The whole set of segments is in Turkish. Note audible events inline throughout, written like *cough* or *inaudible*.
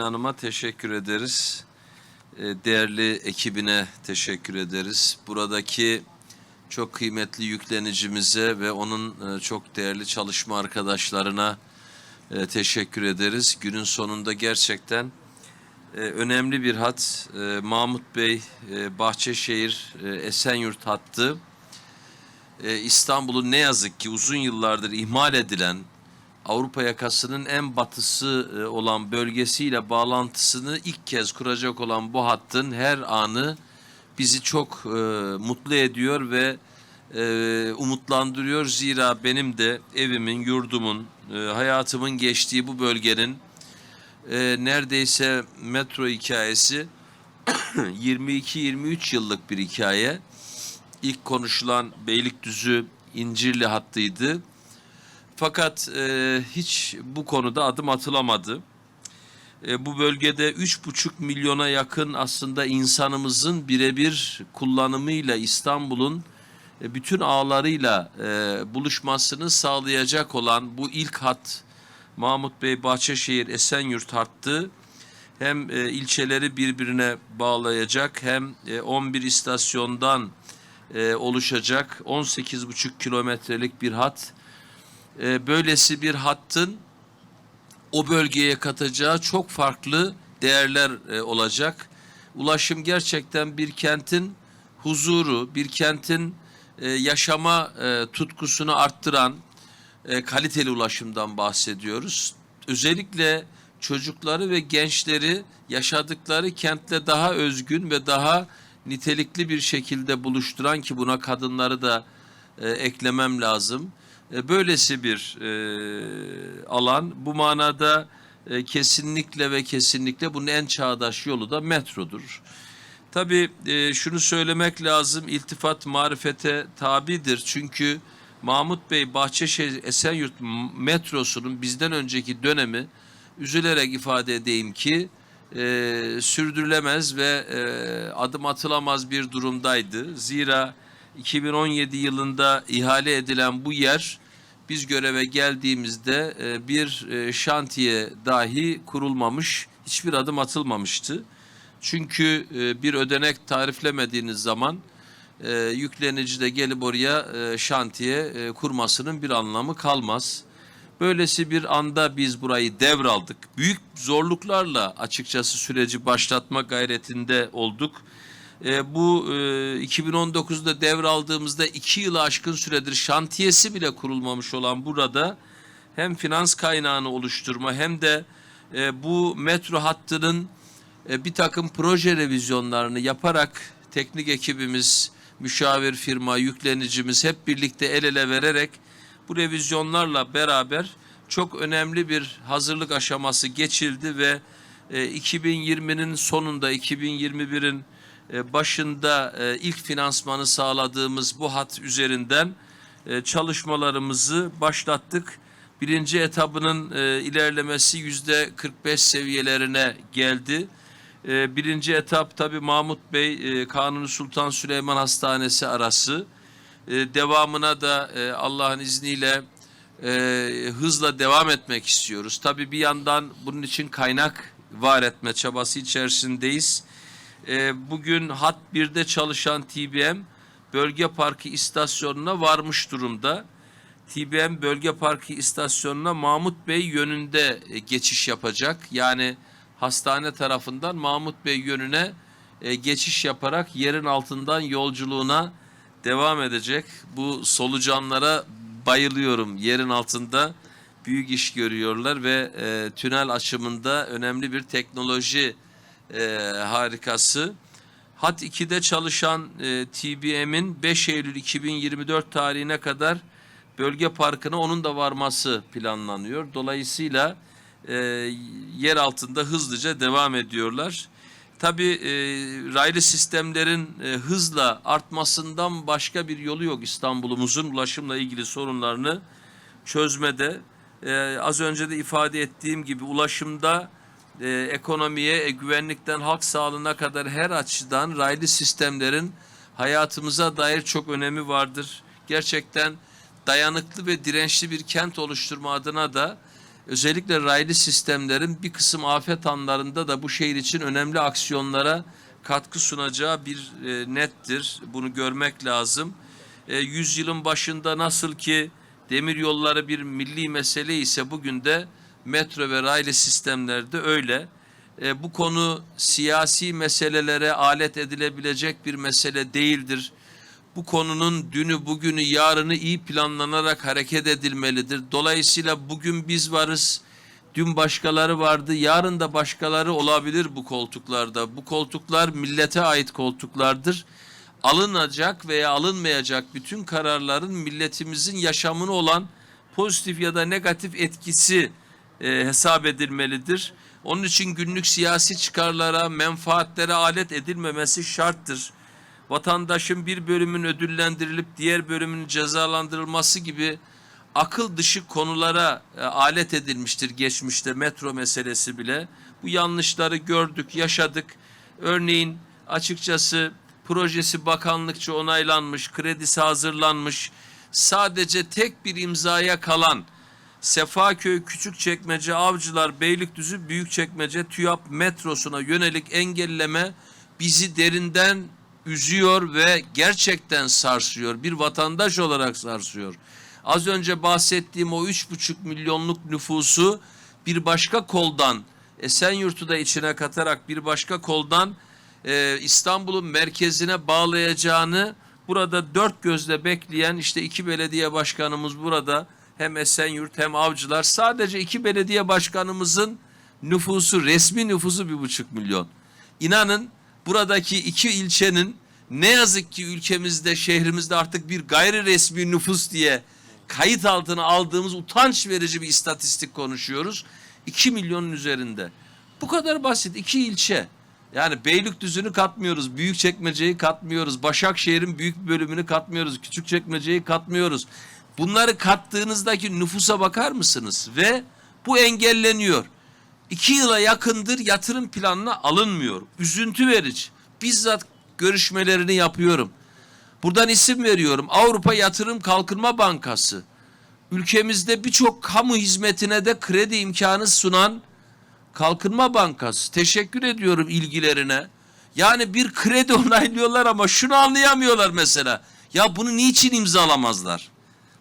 Hanım'a teşekkür ederiz. Ee, Değerli ekibine teşekkür ederiz. Buradaki çok kıymetli yüklenicimize ve onun e, çok değerli çalışma arkadaşlarına e, teşekkür ederiz. Günün sonunda gerçekten e, önemli bir hat. Mahmut Bey, Bahçeşehir, Esenyurt hattı. İstanbul'un ne yazık ki uzun yıllardır ihmal edilen Avrupa yakasının en batısı e, olan bölgesiyle bağlantısını ilk kez kuracak olan bu hattın her anı bizi çok e, mutlu ediyor ve e, umutlandırıyor. Zira benim de evimin, yurdumun, e, hayatımın geçtiği bu bölgenin e, neredeyse metro hikayesi *clears throat* 22-23 yıllık bir hikaye. İlk konuşulan Beylikdüzü İncirli hattıydı. Fakat e, hiç bu konuda adım atılamadı. E, bu bölgede üç buçuk milyona yakın aslında insanımızın birebir kullanımıyla İstanbul'un e, bütün ağlarıyla e, buluşmasını sağlayacak olan bu ilk hat Mahmut Bey Bahçeşehir Esenyurt hattı hem e, ilçeleri birbirine bağlayacak hem e, 11 istasyondan e, oluşacak 18,5 kilometrelik bir hat e, böylesi bir hattın o bölgeye katacağı çok farklı değerler e, olacak. Ulaşım gerçekten bir kentin huzuru, bir kentin e, yaşama e, tutkusunu arttıran e, kaliteli ulaşımdan bahsediyoruz. Özellikle çocukları ve gençleri yaşadıkları kentle daha özgün ve daha nitelikli bir şekilde buluşturan ki buna kadınları da e, eklemem lazım. E, böylesi bir e, alan. Bu manada e, kesinlikle ve kesinlikle bunun en çağdaş yolu da metrodur. Tabii e, şunu söylemek lazım, iltifat marifete tabidir. Çünkü Mahmut Bey Bahçeşehir Esenyurt metrosunun bizden önceki dönemi üzülerek ifade edeyim ki e, sürdürülemez ve e, adım atılamaz bir durumdaydı. Zira 2017 yılında ihale edilen bu yer biz göreve geldiğimizde e, bir e, şantiye dahi kurulmamış, hiçbir adım atılmamıştı. Çünkü e, bir ödenek tariflemediğiniz zaman yüklenici de gelip oraya şantiye kurmasının bir anlamı kalmaz. Böylesi bir anda biz burayı devraldık. Büyük zorluklarla açıkçası süreci başlatma gayretinde olduk. E, bu e, 2019'da devraldığımızda iki yılı aşkın süredir şantiyesi bile kurulmamış olan burada hem finans kaynağını oluşturma hem de e, bu metro hattının e, bir takım proje revizyonlarını yaparak teknik ekibimiz, müşavir firma, yüklenicimiz hep birlikte el ele vererek bu revizyonlarla beraber çok önemli bir hazırlık aşaması geçildi ve e, 2020'nin sonunda 2021'in e, başında e, ilk finansmanı sağladığımız bu hat üzerinden e, çalışmalarımızı başlattık. Birinci etabının e, ilerlemesi yüzde 45 seviyelerine geldi. E, birinci etap tabi Mahmut Bey e, Kanuni Sultan Süleyman Hastanesi arası. E, devamına da e, Allah'ın izniyle e, hızla devam etmek istiyoruz. Tabi bir yandan bunun için kaynak var etme çabası içerisindeyiz. E, bugün Hat 1'de çalışan TBM Bölge Parkı istasyonuna varmış durumda. TBM Bölge Parkı istasyonuna Mahmut Bey yönünde e, geçiş yapacak. Yani hastane tarafından Mahmut Bey yönüne e, geçiş yaparak yerin altından yolculuğuna devam edecek. Bu solucanlara bayılıyorum. Yerin altında büyük iş görüyorlar ve e, tünel açımında önemli bir teknoloji e, harikası. Hat 2'de çalışan e, TBM'in 5 Eylül 2024 tarihine kadar bölge parkına onun da varması planlanıyor. Dolayısıyla e, yer altında hızlıca devam ediyorlar. Tabii e, raylı sistemlerin e, hızla artmasından başka bir yolu yok İstanbul'umuzun ulaşımla ilgili sorunlarını çözmede. E, az önce de ifade ettiğim gibi ulaşımda e, ekonomiye, e, güvenlikten halk sağlığına kadar her açıdan raylı sistemlerin hayatımıza dair çok önemi vardır. Gerçekten dayanıklı ve dirençli bir kent oluşturma adına da özellikle raylı sistemlerin bir kısım afet anlarında da bu şehir için önemli aksiyonlara katkı sunacağı bir e, nettir. Bunu görmek lazım. E, yüzyılın başında nasıl ki demir yolları bir milli mesele ise bugün de metro ve raylı sistemlerde öyle. E, bu konu siyasi meselelere alet edilebilecek bir mesele değildir. Bu konunun dünü, bugünü, yarını iyi planlanarak hareket edilmelidir. Dolayısıyla bugün biz varız, dün başkaları vardı, yarın da başkaları olabilir bu koltuklarda. Bu koltuklar millete ait koltuklardır. Alınacak veya alınmayacak bütün kararların milletimizin yaşamını olan pozitif ya da negatif etkisi e, hesap edilmelidir. Onun için günlük siyasi çıkarlara, menfaatlere alet edilmemesi şarttır. Vatandaşın bir bölümün ödüllendirilip diğer bölümün cezalandırılması gibi akıl dışı konulara e, alet edilmiştir geçmişte metro meselesi bile. Bu yanlışları gördük, yaşadık. Örneğin açıkçası projesi bakanlıkça onaylanmış, kredisi hazırlanmış. Sadece tek bir imzaya kalan Sefaköy, Küçükçekmece, Avcılar, Beylikdüzü, Büyükçekmece, TÜYAP metrosuna yönelik engelleme bizi derinden üzüyor ve gerçekten sarsıyor. Bir vatandaş olarak sarsıyor. Az önce bahsettiğim o üç buçuk milyonluk nüfusu bir başka koldan Esenyurt'u da içine katarak bir başka koldan e, İstanbul'un merkezine bağlayacağını burada dört gözle bekleyen işte iki belediye başkanımız burada hem Esenyurt hem Avcılar sadece iki belediye başkanımızın nüfusu resmi nüfusu bir buçuk milyon. İnanın buradaki iki ilçenin ne yazık ki ülkemizde şehrimizde artık bir gayri resmi nüfus diye kayıt altına aldığımız utanç verici bir istatistik konuşuyoruz. 2 milyonun üzerinde. Bu kadar basit. iki ilçe. Yani Beylikdüzü'nü katmıyoruz, Büyükçekmece'yi katmıyoruz, Başakşehir'in büyük bölümünü katmıyoruz, Küçükçekmece'yi katmıyoruz. Bunları kattığınızdaki nüfusa bakar mısınız? Ve bu engelleniyor. İki yıla yakındır yatırım planına alınmıyor. Üzüntü verici. Bizzat görüşmelerini yapıyorum. Buradan isim veriyorum. Avrupa Yatırım Kalkınma Bankası. Ülkemizde birçok kamu hizmetine de kredi imkanı sunan Kalkınma Bankası. Teşekkür ediyorum ilgilerine. Yani bir kredi *laughs* onaylıyorlar ama şunu anlayamıyorlar mesela. Ya bunu niçin imzalamazlar?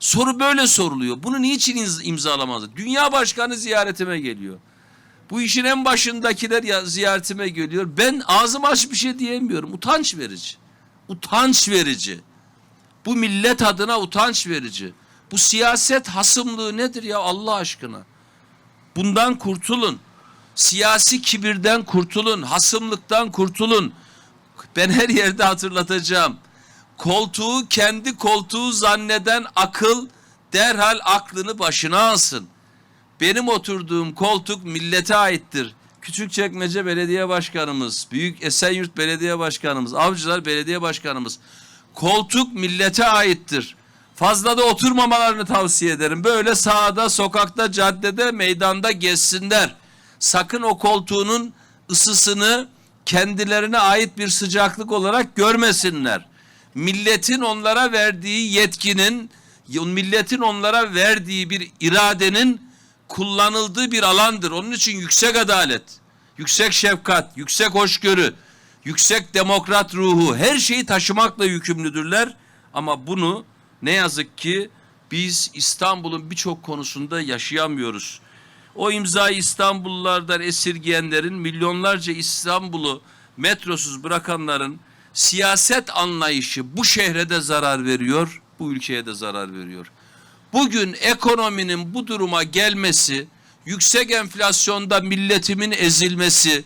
Soru böyle soruluyor. Bunu niçin imz- imzalamazlar? Dünya Başkanı ziyaretime geliyor. Bu işin en başındakiler ya ziyaretime geliyor. Ben ağzım aç bir şey diyemiyorum. Utanç verici. Utanç verici. Bu millet adına utanç verici. Bu siyaset hasımlığı nedir ya Allah aşkına? Bundan kurtulun. Siyasi kibirden kurtulun. Hasımlıktan kurtulun. Ben her yerde hatırlatacağım. Koltuğu kendi koltuğu zanneden akıl derhal aklını başına alsın. Benim oturduğum koltuk millete aittir. Küçükçekmece Belediye Başkanımız, Büyük Esenyurt Belediye Başkanımız, Avcılar Belediye Başkanımız. Koltuk millete aittir. Fazla da oturmamalarını tavsiye ederim. Böyle sahada, sokakta, caddede, meydanda gezsinler. Sakın o koltuğunun ısısını kendilerine ait bir sıcaklık olarak görmesinler. Milletin onlara verdiği yetkinin, milletin onlara verdiği bir iradenin kullanıldığı bir alandır. Onun için yüksek adalet, yüksek şefkat, yüksek hoşgörü, yüksek demokrat ruhu her şeyi taşımakla yükümlüdürler. Ama bunu ne yazık ki biz İstanbul'un birçok konusunda yaşayamıyoruz. O imzayı İstanbullulardan esirgeyenlerin milyonlarca İstanbul'u metrosuz bırakanların siyaset anlayışı bu şehre de zarar veriyor, bu ülkeye de zarar veriyor. Bugün ekonominin bu duruma gelmesi, yüksek enflasyonda milletimin ezilmesi,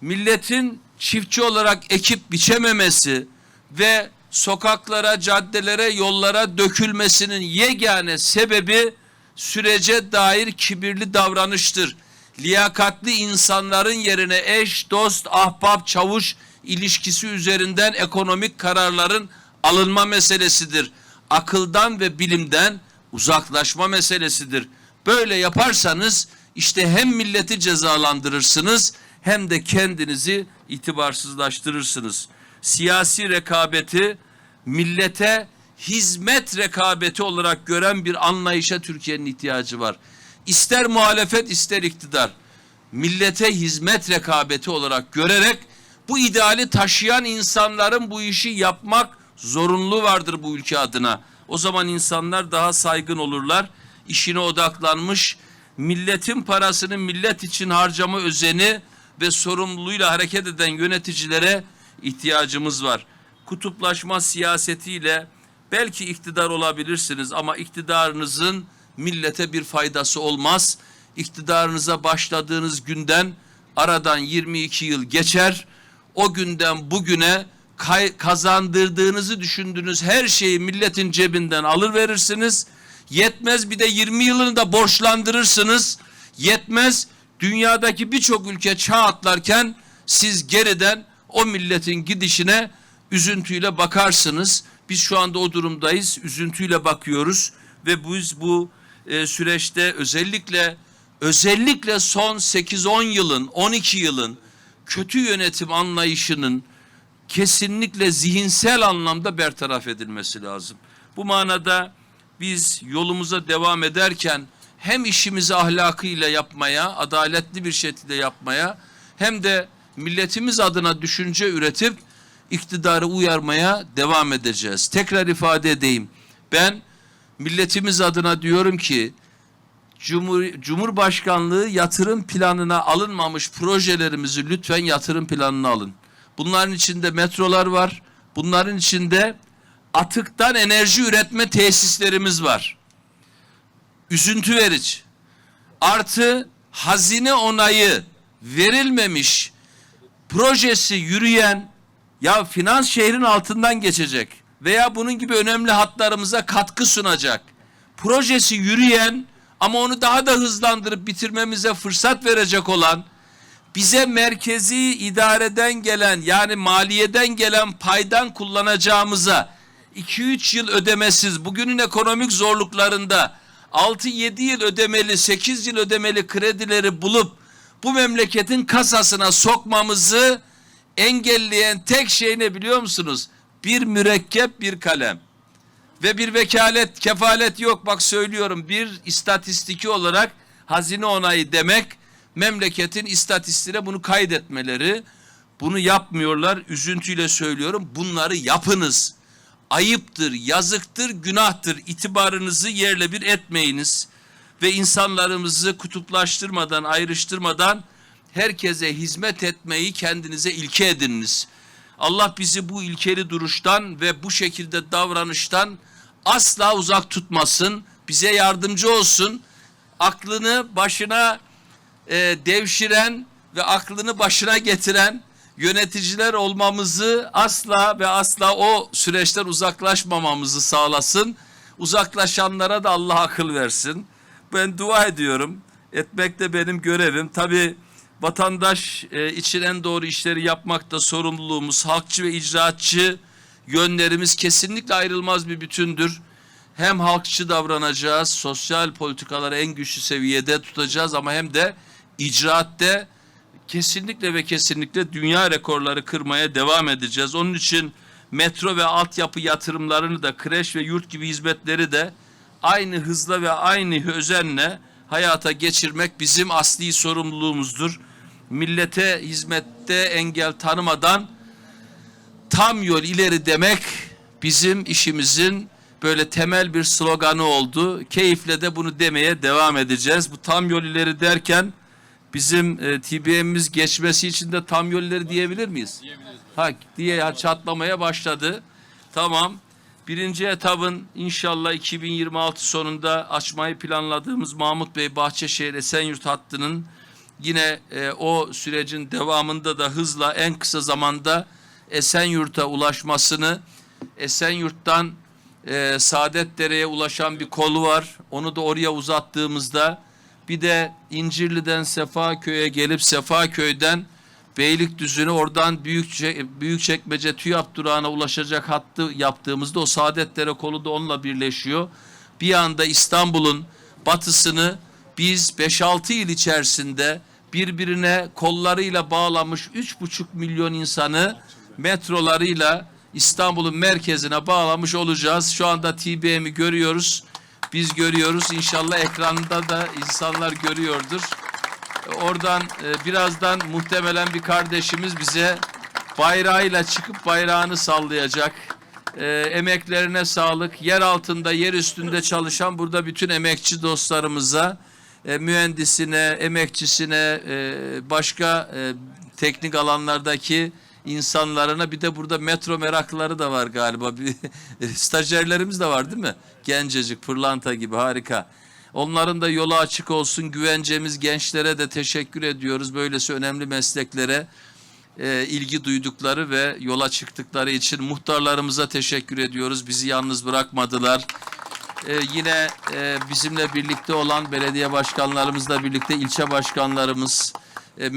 milletin çiftçi olarak ekip biçememesi ve sokaklara, caddelere, yollara dökülmesinin yegane sebebi sürece dair kibirli davranıştır. Liyakatli insanların yerine eş, dost, ahbap, çavuş ilişkisi üzerinden ekonomik kararların alınma meselesidir. Akıldan ve bilimden uzaklaşma meselesidir. Böyle yaparsanız işte hem milleti cezalandırırsınız hem de kendinizi itibarsızlaştırırsınız. Siyasi rekabeti millete hizmet rekabeti olarak gören bir anlayışa Türkiye'nin ihtiyacı var. ister muhalefet ister iktidar millete hizmet rekabeti olarak görerek bu ideali taşıyan insanların bu işi yapmak zorunluluğu vardır bu ülke adına. O zaman insanlar daha saygın olurlar. işine odaklanmış, milletin parasını millet için harcama özeni ve sorumluluğuyla hareket eden yöneticilere ihtiyacımız var. Kutuplaşma siyasetiyle belki iktidar olabilirsiniz ama iktidarınızın millete bir faydası olmaz. İktidarınıza başladığınız günden aradan 22 yıl geçer. O günden bugüne kazandırdığınızı düşündüğünüz her şeyi milletin cebinden alır verirsiniz. Yetmez bir de 20 yılını da borçlandırırsınız. Yetmez dünyadaki birçok ülke çağ atlarken siz geriden o milletin gidişine üzüntüyle bakarsınız. Biz şu anda o durumdayız. Üzüntüyle bakıyoruz ve biz bu e, süreçte özellikle özellikle son 8-10 yılın, 12 yılın kötü yönetim anlayışının kesinlikle zihinsel anlamda bertaraf edilmesi lazım. Bu manada biz yolumuza devam ederken hem işimizi ahlakıyla yapmaya, adaletli bir şekilde yapmaya hem de milletimiz adına düşünce üretip iktidarı uyarmaya devam edeceğiz. Tekrar ifade edeyim. Ben milletimiz adına diyorum ki Cumhur, Cumhurbaşkanlığı yatırım planına alınmamış projelerimizi lütfen yatırım planına alın. Bunların içinde metrolar var. Bunların içinde atıktan enerji üretme tesislerimiz var. Üzüntü verici. Artı hazine onayı verilmemiş projesi yürüyen ya finans şehrin altından geçecek veya bunun gibi önemli hatlarımıza katkı sunacak. Projesi yürüyen ama onu daha da hızlandırıp bitirmemize fırsat verecek olan bize merkezi idareden gelen yani maliyeden gelen paydan kullanacağımıza 2-3 yıl ödemesiz bugünün ekonomik zorluklarında 6-7 yıl ödemeli 8 yıl ödemeli kredileri bulup bu memleketin kasasına sokmamızı engelleyen tek şey ne biliyor musunuz? Bir mürekkep bir kalem ve bir vekalet kefalet yok. Bak söylüyorum bir istatistiki olarak hazine onayı demek memleketin istatistiğine bunu kaydetmeleri. Bunu yapmıyorlar üzüntüyle söylüyorum. Bunları yapınız. Ayıptır yazıktır günahtır. İtibarınızı yerle bir etmeyiniz. Ve insanlarımızı kutuplaştırmadan ayrıştırmadan herkese hizmet etmeyi kendinize ilke edininiz. Allah bizi bu ilkeli duruştan ve bu şekilde davranıştan asla uzak tutmasın. Bize yardımcı olsun. Aklını başına e, devşiren ve aklını başına getiren yöneticiler olmamızı asla ve asla o süreçten uzaklaşmamamızı sağlasın. Uzaklaşanlara da Allah akıl versin. Ben dua ediyorum. Etmek de benim görevim. Tabii vatandaş e, için en doğru işleri yapmakta sorumluluğumuz, halkçı ve icraatçı yönlerimiz kesinlikle ayrılmaz bir bütündür. Hem halkçı davranacağız, sosyal politikaları en güçlü seviyede tutacağız ama hem de icraatte kesinlikle ve kesinlikle dünya rekorları kırmaya devam edeceğiz. Onun için metro ve altyapı yatırımlarını da kreş ve yurt gibi hizmetleri de aynı hızla ve aynı özenle hayata geçirmek bizim asli sorumluluğumuzdur. Millete hizmette engel tanımadan tam yol ileri demek bizim işimizin böyle temel bir sloganı oldu. Keyifle de bunu demeye devam edeceğiz. Bu tam yol ileri derken bizim e, TBM'imiz geçmesi için de tam yol ileri diyebilir miyiz? Diyebiliriz. Ha diye ya çatlamaya başladı. Tamam. Birinci etabın inşallah 2026 sonunda açmayı planladığımız Mahmut Bey Bahçeşehir Esenyurt hattının yine e, o sürecin devamında da hızla en kısa zamanda Esenyurt'a ulaşmasını Esenyurt'tan e, Saadetdere'ye ulaşan bir kolu var. Onu da oraya uzattığımızda bir de İncirli'den Sefaköy'e gelip Sefaköy'den Beylikdüzü'ne oradan Büyükçe, Büyükçekmece TÜYAP durağına ulaşacak hattı yaptığımızda o Saadetlere kolu da onunla birleşiyor. Bir anda İstanbul'un batısını biz 5-6 yıl içerisinde birbirine kollarıyla bağlamış 3,5 milyon insanı metrolarıyla İstanbul'un merkezine bağlamış olacağız. Şu anda TBM'i görüyoruz. Biz görüyoruz. İnşallah ekranda da insanlar görüyordur. Oradan e, birazdan muhtemelen bir kardeşimiz bize bayrağıyla çıkıp bayrağını sallayacak. E, emeklerine sağlık. Yer altında, yer üstünde çalışan burada bütün emekçi dostlarımıza, e, mühendisine, emekçisine, e, başka e, teknik alanlardaki insanlarına bir de burada metro meraklıları da var galiba. Bir, *laughs* stajyerlerimiz de var değil mi? Gencecik, pırlanta gibi harika. Onların da yolu açık olsun. Güvencemiz gençlere de teşekkür ediyoruz. Böylesi önemli mesleklere e, ilgi duydukları ve yola çıktıkları için muhtarlarımıza teşekkür ediyoruz. Bizi yalnız bırakmadılar. E, yine e, bizimle birlikte olan belediye başkanlarımızla birlikte ilçe başkanlarımız, e,